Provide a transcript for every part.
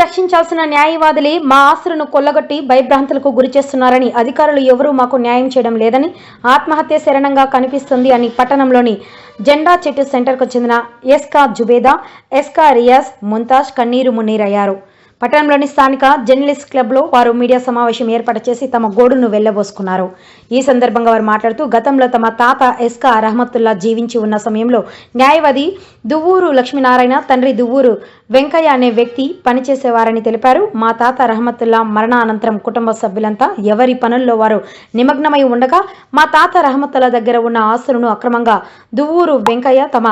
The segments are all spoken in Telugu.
రక్షించాల్సిన న్యాయవాదులే మా ఆస్తులను కొల్లగొట్టి భయభ్రాంతులకు గురి చేస్తున్నారని అధికారులు ఎవరూ మాకు న్యాయం చేయడం లేదని ఆత్మహత్య శరణంగా కనిపిస్తుంది అని పట్టణంలోని జెండా చెట్టు సెంటర్కు చెందిన ఎస్కా జుబేదా ఎస్కా రియాజ్ ముంతాజ్ కన్నీరు మున్నీరయ్యారు. పట్టణంలోని స్థానిక జర్నలిస్ట్ క్లబ్లో వారు మీడియా సమావేశం ఏర్పాటు చేసి తమ గోడును వెళ్ళబోసుకున్నారు ఈ సందర్భంగా వారు మాట్లాడుతూ గతంలో తమ తాత ఎస్కా రహమతుల్లా జీవించి ఉన్న సమయంలో న్యాయవాది దువ్వూరు లక్ష్మీనారాయణ తండ్రి దువ్వూరు వెంకయ్య అనే వ్యక్తి పనిచేసేవారని తెలిపారు. మా తాత రహమతుల్లా మరణానంతరం కుటుంబ సభ్యులంతా ఎవరి పనుల్లో వారు నిమగ్నమై ఉండగా మా తాత రహమతుల్లా దగ్గర ఉన్న ఆస్తులను అక్రమంగా దువ్వూరు వెంకయ్య తమ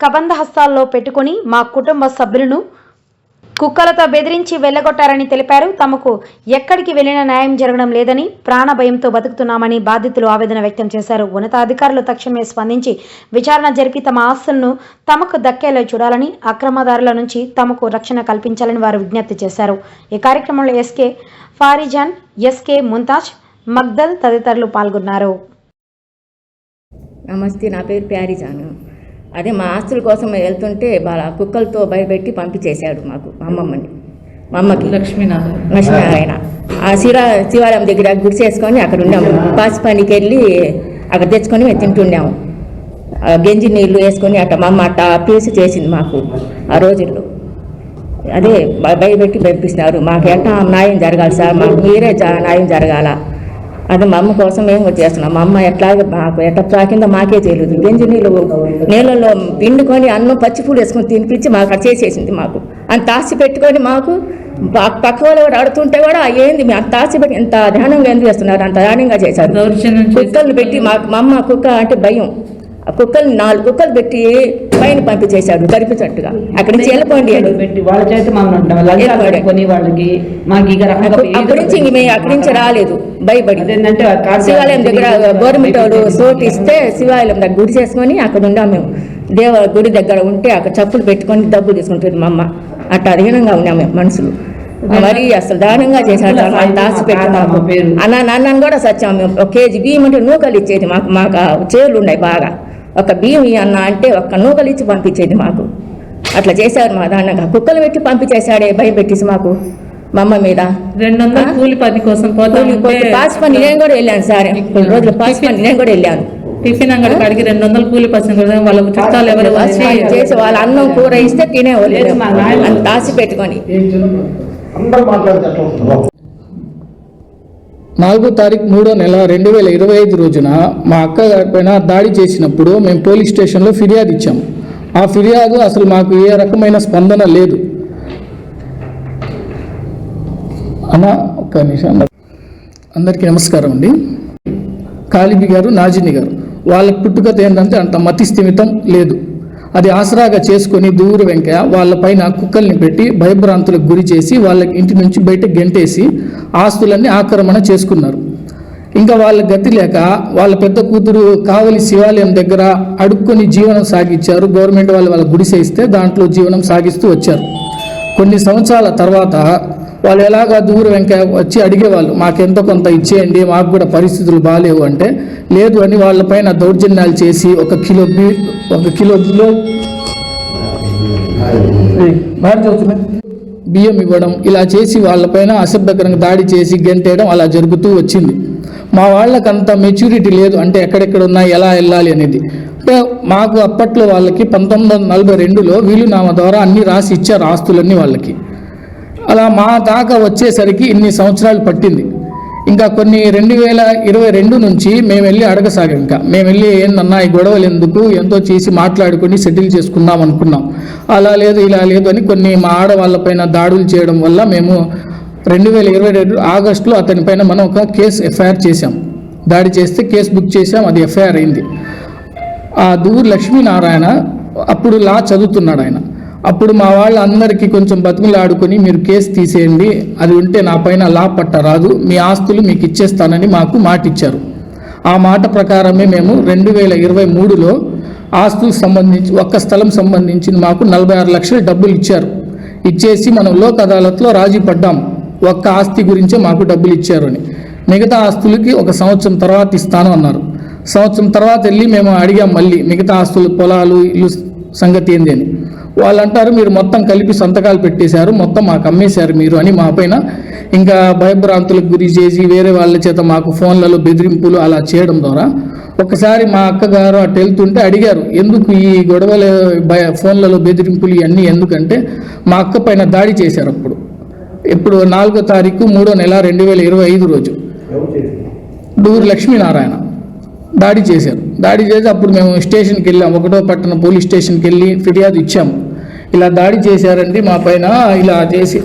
కబంధ హస్తాల్లో పెట్టుకొని మా కుటుంబ సభ్యులను కుక్కలతో బెదిరించి వెళ్ళగొట్టారని తెలిపారు. తమకు ఎక్కడికి వెళ్ళినా న్యాయం జరగడం లేదని ప్రాణ భయంతో బతుకుతున్నామని బాధితులు ఆవేదన వ్యక్తం చేశారు. ఉన్నతాధికారులు తక్షణమే స్పందించి విచారణ జరిపి తమ ఆస్తులను తమకు దక్కేలా చూడాలని అక్రమదారుల నుంచి తమకు రక్షణ కల్పించాలని వారు విజ్ఞప్తి చేశారు. ఈ కార్యక్రమంలో ఎస్కే ఫారిజాన్ ఎస్కే ముంతాజ్ మగ్దల్ తదితరులు పాల్గొన్నారు. నమస్తే నా పేరు ప్యారిజాను. అదే మా ఆస్తుల కోసం వెళ్తుంటే వాళ్ళ కుక్కలతో భయపెట్టి పంపించేశాడు మాకు మా అమ్మమ్మని. మా అమ్మకి. లక్ష్మీనారాయణ. లక్ష్మీనారాయణ. ఆ శివ శివాలయం దగ్గర గుడి చేసుకొని అక్కడ ఉండాము పాసి పనికి వెళ్ళి అక్కడ తెచ్చుకొని మేము తింటుండాము ఆ గంజి నీళ్ళు వేసుకొని అట్ట మా అమ్మ అట్ట పీసి చేసింది మాకు ఆ రోజుల్లో. అదే భయపెట్టి పంపిస్తున్నారు. మాకు ఎట్టా న్యాయం జరగాలి సార్? మాకు మీరే న్యాయం జరగాల? అదే మా అమ్మ కోసం మేము కూడా చేస్తున్నాం. మా అమ్మ ఎట్లాగ మాకు ఎట్లా తాకిందో మాకే తెలియదు. గంజి నీళ్ళు నీళ్ళలో పిండుకొని అన్నం పచ్చిపూలు వేసుకొని తినిపించి మాకు అక్కడ చేసేసింది మాకు. అంత ఆశ పెట్టుకొని మాకు పక్క వాళ్ళు కూడా ఆడుతుంటే కూడా ఏంది మీ అంత పెట్టి ఎంత ధ్యానంగా ఎందుకు చేస్తున్నారు అంత ధ్యానంగా చేశారు. కుక్కల్ని పెట్టి మాకు మా అమ్మ కుక్క అంటే భయం. ఆ కుక్కల్ని నాలుగు కుక్కలు పెట్టి పైన పంపించేశాడు కరిపించట్టుగా అక్కడి నుంచి వెళ్ళిపోండి అని. అక్కడి నుంచి మేము అక్కడి నుంచి రాలేదు. భయపడి. శివాలయం దగ్గర గవర్నమెంట్ వాడు. సోటు ఇస్తే శివాలయం దగ్గర గుడి చేసుకొని అక్కడ ఉన్నాం మేము. దేవ గుడి దగ్గర ఉంటే అక్కడ చప్పులు పెట్టుకొని డబ్బులు తీసుకుంటుంది మా అమ్మ. అట్లా అధీనంగా ఉన్నాం మేము మనుషులు. మరి అసలు దారుణంగా చేశాడు ఆశ పెట్టినాము నాన్నని కూడా సచ్చాం మేము. ఒక కేజీ బియ్యం అంటే నూకలు ఇచ్చేది మాకు. మాకు చేర్లు ఉన్నాయి బాగా. ఒక బియ్యం అన్న అంటే ఒక్క నూకలు ఇచ్చి పంపించేది మాకు. అట్లా చేశారు మా దాన్నగా కుక్కలు పెట్టి పంపించేశాడే భయం పెట్టేసి మాకు. మా అమ్మ మీద. రెండు వందల? కూలి పని కోసం పాస్ పని నేను కూడా వెళ్ళాను సార్. కొన్ని రోజులు పాస్ పని నేను కూడా వెళ్ళాను. టిఫిన్ అంగడి కాడికి రెండు వందల కూలి పని కదా వాళ్ళ చుట్టాలు ఎవరు పాస్ చేసి వాళ్ళ అన్నం కూర ఇస్తే తినేవాళ్ళు లేదు మా నాయన. అంత ఆశ పెట్టుకొని. నాలుగో తారీఖు మూడో నెల రెండు వేల ఇరవై ఐదు రోజున మా అక్క గారి పైన దాడి చేసినప్పుడు మేము పోలీస్ స్టేషన్లో ఫిర్యాదు ఇచ్చాం. ఆ ఫిర్యాదు అసలు మాకు ఏ రకమైన స్పందన లేదు. అన్న ఒక్క నిమిషం. అందరికీ నమస్కారం అండి. కాళిబి గారు నాజిని గారు వాళ్ళ పుట్టుకత ఏంటంటే అంత మతి స్థిమితం లేదు. అది ఆసరాగా చేసుకొని దూరు వెంకయ్య వాళ్ళ పైన కుక్కల్ని పెట్టి భయభ్రాంతులకు గురి చేసి వాళ్ళకి ఇంటి నుంచి బయట గెంటేసి ఆస్తులన్నీ ఆక్రమణ చేసుకున్నారు. ఇంకా వాళ్ళ గతి లేక వాళ్ళ పెద్ద కూతురు కావలి శివాలయం దగ్గర అడుక్కొని జీవనం సాగించారు. గవర్నమెంట్ వాళ్ళు వాళ్ళ గుడిసె ఇస్తే దాంట్లో జీవనం సాగిస్తూ వచ్చారు. కొన్ని సంవత్సరాల తర్వాత వాళ్ళు ఎలాగా దూరం వెంక వచ్చి అడిగేవాళ్ళు మాకెంతో కొంత ఇచ్చేయండి మాకు కూడా పరిస్థితులు బాగాలేవు అంటే లేదు అని వాళ్ళపైన దౌర్జన్యాలు చేసి ఒక కిలో బీ ఒక కిలో కిలో బియ్యం ఇవ్వడం ఇలా చేసి వాళ్ళపైన అసభ్యకరంగా దాడి చేసి గెంటేయడం అలా జరుగుతూ వచ్చింది. మా వాళ్ళకంత మెచ్యూరిటీ లేదు అంటే ఎక్కడెక్కడ ఉన్నాయి ఎలా వెళ్ళాలి అనేది. అంటే మాకు అప్పట్లో వాళ్ళకి పంతొమ్మిది వందల నలభై రెండులో వీలునామా ద్వారా అన్ని రాసి ఇచ్చారు ఆస్తులన్నీ వాళ్ళకి. అలా మా దాకా వచ్చేసరికి ఇన్ని సంవత్సరాలు పట్టింది. ఇంకా కొన్ని రెండు వేల ఇరవై రెండు నుంచి మేము వెళ్ళి అడగసాగాం ఇంకా. మేము వెళ్ళి ఏందన్నా ఈ గొడవలు ఎందుకు ఎంతో చేసి మాట్లాడుకొని సెటిల్ చేసుకుందాం అనుకున్నాం. అలా లేదు ఇలా లేదు అని కొన్ని మా ఆడవాళ్ళపైన దాడులు చేయడం వల్ల మేము రెండు వేల ఇరవై రెండు ఆగస్టులో అతనిపైన మనం ఒక కేసు ఎఫ్ఐఆర్ చేశాం. దాడి చేస్తే కేసు బుక్ చేశాం అది ఎఫ్ఐఆర్ అయింది. ఆ దూర్ లక్ష్మీనారాయణ అప్పుడు లా చదువుతున్నాడు ఆయన. అప్పుడు మా వాళ్ళందరికీ కొంచెం బతుకులాడుకొని మీరు కేసు తీసేయండి అది ఉంటే నా పైన లా పట్ట రాదు మీ ఆస్తులు మీకు ఇచ్చేస్తానని మాకు మాట ఇచ్చారు ఆ మాట ప్రకారమే మేము రెండు వేల ఇరవై మూడులో ఆస్తులకు సంబంధించి ఒక్క స్థలం సంబంధించి మాకు నలభై ఆరు లక్షలు డబ్బులు ఇచ్చారు. ఇచ్చేసి మనం లోక్ అదాలత్లో రాజీ పడ్డాం. ఒక్క ఆస్తి గురించే మాకు డబ్బులు ఇచ్చారు అని. మిగతా ఆస్తులకి ఒక సంవత్సరం తర్వాత ఇస్తాను అన్నారు. సంవత్సరం తర్వాత వెళ్ళి మేము అడిగాం మళ్ళీ మిగతా ఆస్తులు పొలాలు ఇల్లు సంగతి ఏంది అని. వాళ్ళు అంటారు మీరు మొత్తం కలిపి సంతకాలు పెట్టేశారు మొత్తం మాకు అమ్మేశారు మీరు అని మా పైన ఇంకా భయభ్రాంతులకు గురి చేసి వేరే వాళ్ళ చేత మాకు ఫోన్లలో బెదిరింపులు అలా చేయడం ద్వారా ఒకసారి మా అక్కగారు అటు వెళ్తుంటే అడిగారు ఎందుకు ఈ గొడవలు భయ ఫోన్లలో బెదిరింపులు ఇవన్నీ ఎందుకంటే మా అక్క పైన దాడి చేశారు అప్పుడు. ఇప్పుడు నాలుగో తారీఖు మూడో నెల రెండు వేల ఇరవై ఐదు రోజు. డూరు లక్ష్మీనారాయణ దాడి చేశారు. దాడి చేసి అప్పుడు మేము స్టేషన్కి వెళ్ళాం ఒకటో పట్టణ పోలీస్ స్టేషన్కి వెళ్ళి ఫిర్యాదు ఇచ్చాము. ఇలా దాడి చేశారండి మా పైన ఇలా చేసి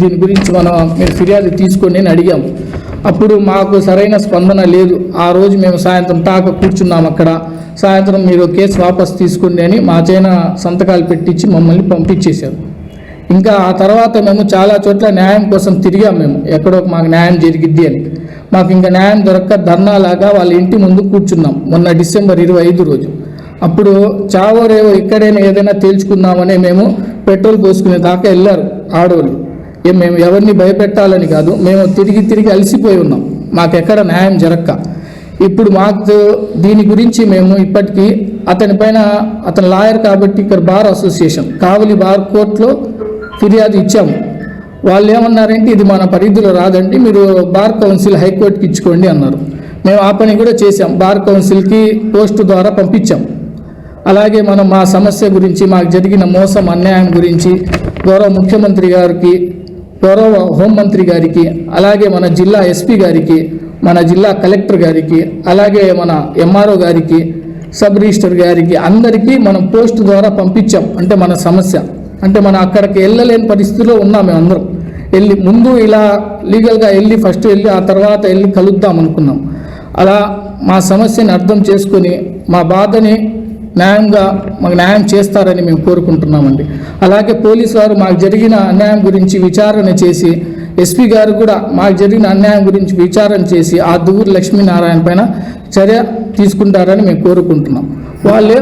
దీని గురించి మనం మీరు ఫిర్యాదు తీసుకోండి అని అడిగాము అప్పుడు మాకు సరైన స్పందన లేదు. ఆ రోజు మేము సాయంత్రం తాక కూర్చున్నాం అక్కడ. సాయంత్రం మీరు కేసు వాపస్ తీసుకోండి అని మా చైన సంతకాలు పెట్టించి మమ్మల్ని పంపించేశారు. ఇంకా ఆ తర్వాత మేము చాలా చోట్ల న్యాయం కోసం తిరిగాం మేము. ఎక్కడో మాకు న్యాయం జరిగిద్ది అని. మాకు ఇంకా న్యాయం దొరక్క ధర్నాలాగా వాళ్ళ ఇంటి ముందు కూర్చున్నాం. మొన్న డిసెంబర్ ఇరవై ఐదు రోజు. అప్పుడు చావో రేవో ఇక్కడైనా ఏదైనా తేల్చుకుందామని మేము పెట్రోల్ పోసుకునే దాకా వెళ్ళారు ఆడవాళ్ళు ఏం మేము ఎవరిని భయపెట్టాలని కాదు మేము తిరిగి తిరిగి అలసిపోయి ఉన్నాం. మాకెక్కడ న్యాయం జరక్క. ఇప్పుడు మాకు దీని గురించి మేము ఇప్పటికీ అతని పైన అతని లాయర్ కాబట్టి ఇక్కడ బార్ అసోసియేషన్ కావలి బార్ కోర్టులో ఫిర్యాదు ఇచ్చాము. వాళ్ళు ఏమన్నారంటే ఇది మన పరిధిలో రాదంటే మీరు బార్ కౌన్సిల్ హైకోర్టుకి ఇచ్చుకోండి అన్నారు. మేము ఆ పని కూడా చేశాం. బార్ కౌన్సిల్కి పోస్టు ద్వారా పంపించాం. అలాగే మనం మా సమస్య గురించి మాకు జరిగిన మోసం అన్యాయం గురించి గౌరవ ముఖ్యమంత్రి గారికి గౌరవ హోంమంత్రి గారికి అలాగే మన జిల్లా ఎస్పీ గారికి మన జిల్లా కలెక్టర్ గారికి అలాగే మన ఎంఆర్ఓ గారికి సబ్ రిజిస్టర్ గారికి అందరికీ మనం పోస్ట్ ద్వారా పంపించాం. అంటే మన సమస్య. అంటే మనం అక్కడికి వెళ్ళలేని పరిస్థితిలో ఉన్నాం మేము అందరం. వెళ్ళి ముందు ఇలా లీగల్గా వెళ్ళి ఫస్ట్ వెళ్ళి ఆ తర్వాత వెళ్ళి కలుద్దాం అనుకున్నాం. అలా మా సమస్యని అర్థం చేసుకొని మా బాధని న్యాయంగా మాకు న్యాయం చేస్తారని మేము కోరుకుంటున్నామండి. అలాగే పోలీసు వారు మాకు జరిగిన అన్యాయం గురించి విచారణ చేసి ఎస్పీ గారు కూడా మాకు జరిగిన అన్యాయం గురించి విచారణ చేసి ఆ దువ్వూరు లక్ష్మీనారాయణ పైన చర్య తీసుకుంటారని మేము కోరుకుంటున్నాం. వాళ్ళే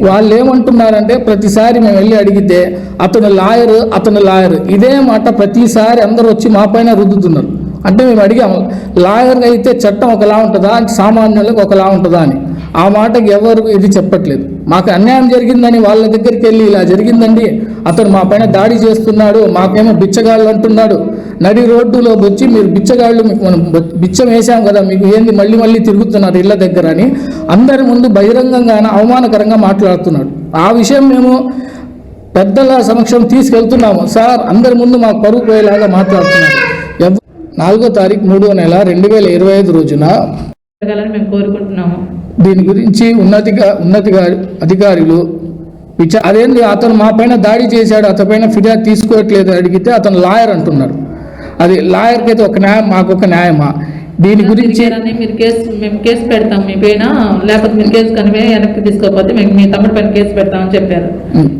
వాళ్ళు ఏమంటున్నారంటే ప్రతిసారి మేము వెళ్ళి అడిగితే అతను లాయర్ అతను లాయర్. ఇదే మాట ప్రతిసారి అందరూ వచ్చి మా పైన రుద్దుతున్నారు. అంటే మేము అడిగాము లాయర్ అయితే చట్టం ఒకలా ఉంటుందా? సామాన్యులకు ఒకలా ఉంటుందా? అని. ఆ మాటకి ఎవరు ఇది చెప్పట్లేదు. మాకు అన్యాయం జరిగిందని వాళ్ళ దగ్గరికి వెళ్ళి ఇలా జరిగిందండి. అతను మా పైన దాడి చేస్తున్నాడు మాకేమో బిచ్చగాళ్ళు అంటున్నాడు. నడి రోడ్డులో వచ్చి మీరు బిచ్చగాళ్ళు మీకు మనం బిచ్చం వేసాం కదా మీకు ఏంది మళ్ళీ మళ్ళీ తిరుగుతున్నారు ఇళ్ళ దగ్గర అని అందరి ముందు బహిరంగంగా అవమానకరంగా మాట్లాడుతున్నాడు. ఆ విషయం మేము పెద్దల సమక్షం తీసుకెళ్తున్నాము. సార్ అందరి ముందు మాకు పరుగు పోయేలాగా మాట్లాడుతున్నాడు నాలుగో తారీఖు మూడో నెల రెండు వేల ఇరవై ఐదు రోజున మేము కోరుకుంటున్నాము. దీని గురించి ఉన్నతిగా ఉన్నతిగా అధికారులు విచార అదేంది అతను మా పైన దాడి చేశాడు అతని పైన ఫిర్యాదు తీసుకోవట్లేదు అడిగితే అతను లాయర్ అంటున్నాడు. అది లాయర్కి అయితే ఒక న్యాయం మాకు ఒక న్యాయమా? దీని గురించి మీరు కేసు మేము కేసు పెడతాం మీ పైన లేకపోతే మీరు కేసు కనివే వెనక్కి తీసుకోకపోతే మేము మీ తమ్ముడి పైన కేసు పెడతామని చెప్పారు.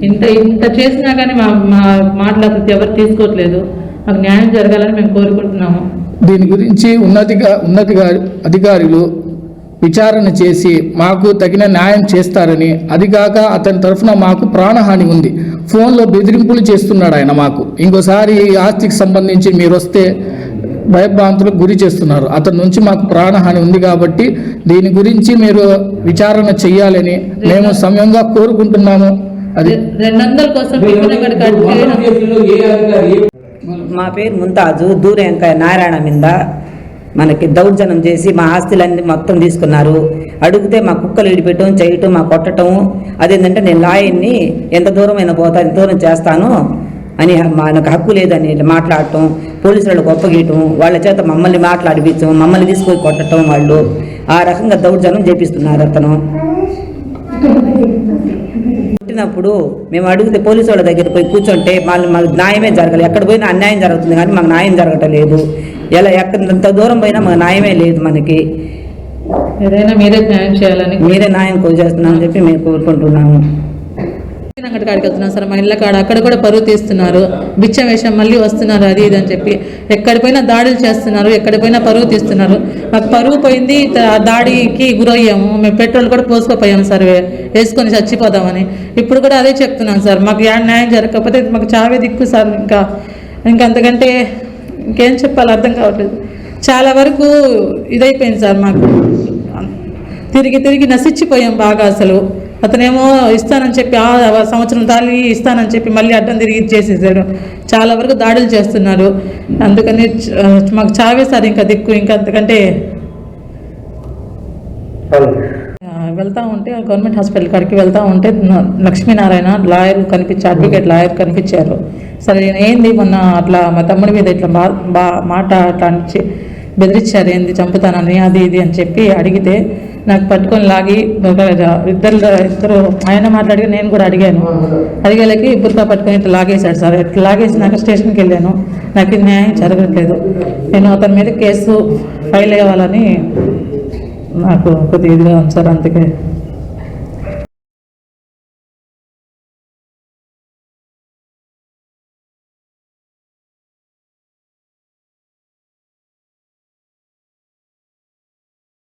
ఇంత ఇంత చేసినా కానీ మా మా మాటలు అసలు ఎవరు తీసుకోవట్లేదు. మాకు న్యాయం జరగాలని మేము కోరుకుంటున్నాము. దీని గురించి ఉన్నతిగా ఉన్నతిగా అధికారులు విచారణ చేసి మాకు తగిన న్యాయం చేస్తారని అది కాక అతని తరఫున మాకు ప్రాణహాని ఉంది. ఫోన్లో బెదిరింపులు చేస్తున్నాడు ఆయన మాకు. ఇంకోసారి ఈ ఆస్తికి సంబంధించి మీరు వస్తే భయభ్రాంతులకు గురి చేస్తున్నారు. అతని నుంచి మాకు ప్రాణహాని ఉంది కాబట్టి దీని గురించి మీరు విచారణ చేయాలని మేము సమయంగా కోరుకుంటున్నాము. అది రెండు కోసం మా పేరు ముంతాజు దూరేంక నారాయణ మీద మనకి దౌర్జన్యం చేసి మా ఆస్తులన్నీ మొత్తం తీసుకున్నారు. అడిగితే మా కుక్కలు ఇడిపెట్టడం చేయటం మా కొట్టడం అదేంటంటే నేను లాయన్ని ఎంత దూరమైనా పోతా ఎంత దూరం చేస్తాను అని మనకు హక్కు లేదని మాట్లాడటం పోలీసు వాళ్ళకి ఒప్పగీయటం వాళ్ళ చేత మమ్మల్ని మాట్లాడిపించడం మమ్మల్ని తీసుకొని కొట్టడం వాళ్ళు. ఆ రకంగా దౌర్జన్యం చేపిస్తున్నారు అతను. పుట్టినప్పుడు మేము అడిగితే పోలీసు వాళ్ళ దగ్గర పోయి కూర్చుంటే మళ్ళీ మాకు న్యాయమే జరగాలి ఎక్కడ పోయినా అన్యాయం జరుగుతుంది కానీ మాకు న్యాయం జరగటం లేదు ఎలా ఎక్కడ ఎంత దూరం పోయినా మాకు న్యాయమే లేదు మనకి. ఏదైనా మీరే న్యాయం చేయాలని మీరే న్యాయం కోసేస్తున్నామని చెప్పి మేము కోరుకుంటున్నాము. అంగడి కాడికి వెళ్తున్నాం సార్ మా ఇళ్ళ కాడ అక్కడ కూడా పరువు తీస్తున్నారు. బిచ్చం వేషం మళ్ళీ వస్తున్నారు. అది ఇది అని చెప్పి. ఎక్కడి పోయినా దాడులు చేస్తున్నారు. ఎక్కడి పోయినా పరువు తీస్తున్నారు. మాకు పరువు పోయింది. దాడికి గురయ్యాము. మేము పెట్రోల్ కూడా పోసుకోపోయాము సార్. వేసుకొని చచ్చిపోదామని. ఇప్పుడు కూడా అదే చెప్తున్నాం సార్. మాకు న్యాయం జరగకపోతే మాకు చావే దిక్కు సార్. ఇంకా ఇంకా అంతకంటే ఇంకేం చెప్పాలి అర్థం కావట్లేదు. చాలా వరకు ఇదైపోయింది సార్ మాకు. తిరిగి తిరిగి నశించిపోయాం బాగా అసలు. అతనేమో ఇస్తానని చెప్పి ఆ సంవత్సరం తాళి ఇస్తానని చెప్పి మళ్ళీ అడ్డం తిరిగి చేసేసాడు. చాలా వరకు దాడులు చేస్తున్నారు అందుకని మాకు చావే సార్ ఇంకా దిక్కు ఇంకా అంతకంటే. వెళ్తూ వెళ్తా ఉంటే గవర్నమెంట్ హాస్పిటల్ కాడికి వెళ్తా ఉంటే లక్ష్మీనారాయణ లాయర్ కనిపించి అడ్వకేట్ లాయర్ కనిపించారు. సరే నేను ఏంది మొన్న అట్లా మా తమ్ముడి మీద ఇట్లా బా మాట అట్లా బెదిరించారు ఏంది చంపుతానని అది ఇది అని చెప్పి అడిగితే నాకు పట్టుకొని లాగి ఇద్దరు ఇద్దరు ఆయన మాట్లాడి నేను కూడా అడిగాను. అడిగేలకి బుర్కా పట్టుకొని ఇట్లా లాగేశాడు సార్. ఇట్లా లాగేసినాక స్టేషన్కి వెళ్ళాను. నాకు ఇది న్యాయం జరగట్లేదు. నేను అతని మీద కేసు ఫైల్ అయ్యాలని నాకు కొద్దిగా ఇదిగా ఉంది సార్ అందుకే